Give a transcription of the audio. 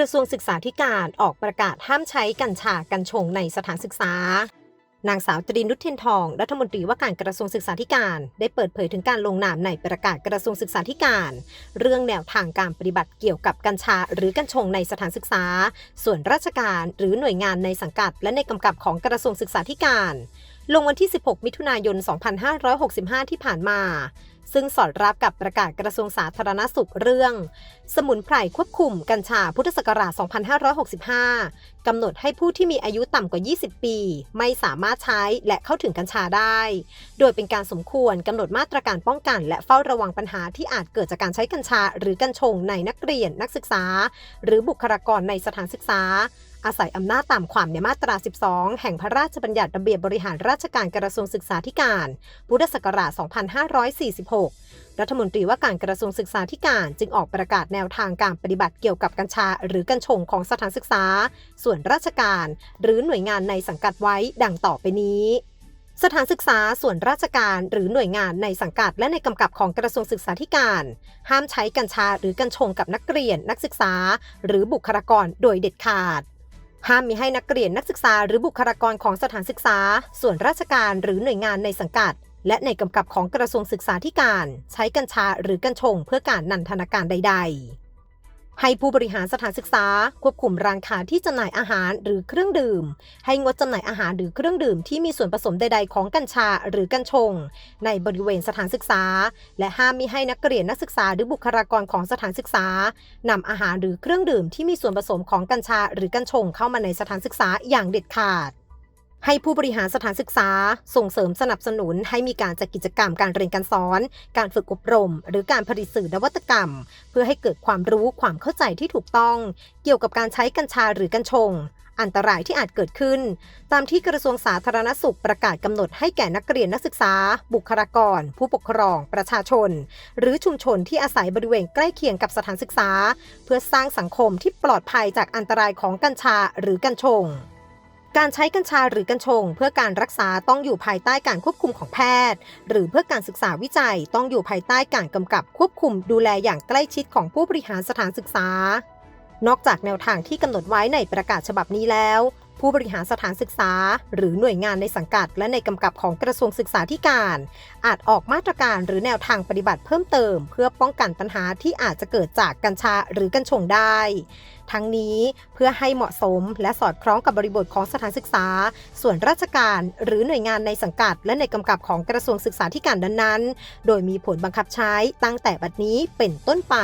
ระทรวงศึกษาธิการออกประกาศห้ามใช้กัญชากัญชงในสถานศึกษา นางสาวตรีนุชเทียนทอง รัฐมนตรีว่าการกระทรวงศึกษาธิการ ได้เปิดเผยถึงการลงนามในประกาศกระทรวงศึกษาธิการ เรื่องแนวทางการปฏิบัติเกี่ยวกับกัญชาหรือกัญชงในสถานศึกษา ส่วนราชการหรือหน่วยงานในสังกัด และในกำกับของกระทรวงศึกษาธิการลงวันที่ 16 มิถุนายน 2565 ที่ผ่านมา ซึ่งสอดรับกับประกาศกระทรวงสาธารณสุขเรื่อง สมุนไพรควบคุมกัญชาพุทธศักราช 2565 กำหนดให้ผู้ที่มีอายุต่ำกว่า 20 ปี ไม่สามารถใช้และเข้าถึงกัญชาได้ โดยเป็นการสมควรกำหนดมาตรการป้องกัน และเฝ้าระวังปัญหาที่อาจเกิดจากการใช้กัญชา หรือกัญชงในนักเรียนนักศึกษา หรือบุคลากรในสถานศึกษา อาศัยอำนาจตามความในมาตรา 12 แห่งพระราชบัญญัติระเบียบบริหารราชการกระทรวงศึกษาธิการ พุทธศักราช 2546 รัฐมนตรีว่าการกระทรวงศึกษาธิการจึงออกประกาศแนวทางการปฏิบัติเกี่ยวกับกัญชา หรือกัญชงของสถานศึกษา ส่วนราชการ หรือหน่วยงานในสังกัดไว้ดังต่อไปนี้สถานศึกษาส่วนราชการหรือหน่วยงานในสังกัดและในกำกับของกระทรวงศึกษาธิการ ห้ามใช้กัญชาหรือกัญชงกับนักเรียนนักศึกษา หรือบุคลากรโดยเด็ดขาด ห้ามมีให้นักเรียนนักศึกษาหรือบุคลากรของสถานศึกษา ส่วนราชการหรือหน่วยงานในสังกัด และในกำกับของกระทรวงศึกษาธิการ ใช้กัญชาหรือกัญชงเพื่อการนันทนาการใด ๆ ให้ผู้บริหารสถานศึกษา ควบคุมร้านค้าที่จำหน่ายอาหารหรือเครื่องดื่ม ให้งดจำหน่ายอาหารหรือเครื่องดื่มที่มีส่วนผสมใด ๆ ของกัญชาหรือกัญชง ในบริเวณสถานศึกษา และห้ามมิให้นักเรียนนักศึกษาหรือบุคลากรของสถานศึกษานำอาหารหรือเครื่องดื่มที่มีส่วนผสมของกัญชาหรือกัญชงเข้ามาในสถานศึกษาอย่างเด็ดขาด ให้ผู้บริหารสถานศึกษาส่งเสริมสนับสนุนให้มีการจัดกิจกรรมการเรียนการสอน การฝึกอบรม หรือการผลิตสื่อนวัตกรรม เพื่อให้เกิดความรู้ความเข้าใจที่ถูกต้อง เกี่ยวกับการใช้กัญชาหรือกัญชง อันตรายที่อาจเกิดขึ้น ตามที่กระทรวงสาธารณสุขประกาศกำหนดให้แก่นักเรียนนักศึกษา บุคลากร ผู้ปกครอง ประชาชน หรือชุมชนที่อาศัยบริเวณใกล้เคียงกับสถานศึกษา เพื่อสร้างสังคมที่ปลอดภัยจากอันตรายของกัญชาหรือกัญชง การใช้กัญชาหรือกัญชง เพื่อการรักษาต้องอยู่ภายใต้การควบคุมของแพทย์ หรือเพื่อการศึกษาวิจัยต้องอยู่ภายใต้การกำกับควบคุมดูแลอย่างใกล้ชิดของผู้บริหารสถานศึกษา นอกจากแนวทางที่กำหนดไว้ในประกาศฉบับนี้แล้ว ผู้บริหารสถานศึกษา หรือหน่วยงานในสังกัด และในกำกับของกระทรวงศึกษาธิการ อาจออกมาตรการหรือแนวทางปฏิบัติเพิ่มเติม เพื่อป้องกันปัญหาที่อาจจะเกิดจากกัญชาหรือกัญชงได้ ทั้งนี้เพื่อให้เหมาะสมและสอดคล้องกับบริบทของสถานศึกษา ส่วนราชการหรือหน่วยงานในสังกัด และในกำกับของกระทรวงศึกษาธิการนั้นๆ โดยมีผลบังคับใช้ตั้งแต่บัดนี้เป็นต้นไป